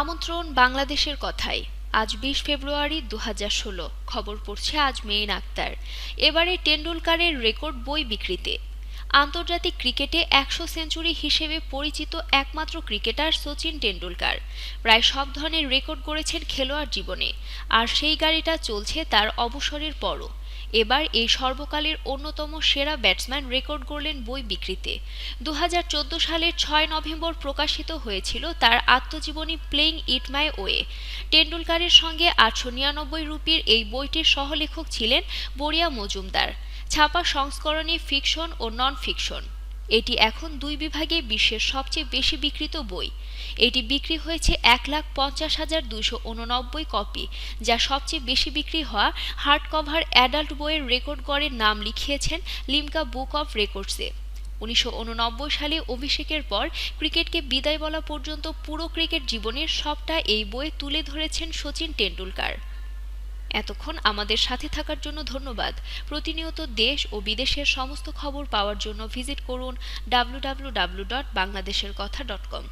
আমন্ত্রণ বাংলাদেশের কথায় আজ বিশ ফেব্রুয়ারি দু খবর পড়ছে আজ মেইন আক্তার। এবারে টেন্ডুলকারের রেকর্ড বই বিক্রিতে। আন্তর্জাতিক ক্রিকেটে একশো সেঞ্চুরি হিসেবে পরিচিত একমাত্র ক্রিকেটার সচিন টেন্ডুলকার প্রায় সব ধরনের রেকর্ড গড়েছেন খেলোয়াড় জীবনে, আর সেই গাড়িটা চলছে তার অবসরের পরও। এবার এই সর্বকালের অন্যতম সেরা ব্যাটসম্যান রেকর্ড গড়লেন বই বিক্রিতে। দু হাজার চোদ্দ সালের ছয় নভেম্বর প্রকাশিত হয়েছিল তার আত্মজীবনী প্লেইং ইট মাই ওয়ে। টেন্ডুলকারের সঙ্গে আটশো নিরানব্বই রুপির এই বইটির সহলেখক ছিলেন বরিয়া মজুমদার। ছাপা সংস্করণে ফিকশন ও নন ফিকশন এটি এখন দুই বিভাগে বিশ্বের সবচেয়ে বেশি বিক্রিত বই। এটি বিক্রি হয়েছে এক লাখ পঞ্চাশ হাজার দুইশো উননব্বই কপি, যা সবচেয়ে বেশি বিক্রি হওয়া হার্ড কভার অ্যাডাল্ট বইয়ের রেকর্ড গড়ের নাম লিখিয়েছেন লিমকা বুক অফ রেকর্ডসে। উনিশশো উননব্বই সালে অভিষেকের পর ক্রিকেটকে বিদায় বলা পর্যন্ত পুরো ক্রিকেট জীবনের সবটা এই বইয়ে তুলে ধরেছেন সচিন টেন্ডুলকার এতক্ষণ আমাদের সাথে থাকার জন্য ধন্যবাদ। প্রতিনিয়ত দেশ ও বিদেশের সমস্ত খবর পাওয়ার জন্য ভিজিট করুন ডাব্লু ডাব্লু ডাব্লু ডট বাংলাদেশের কথা ডট কম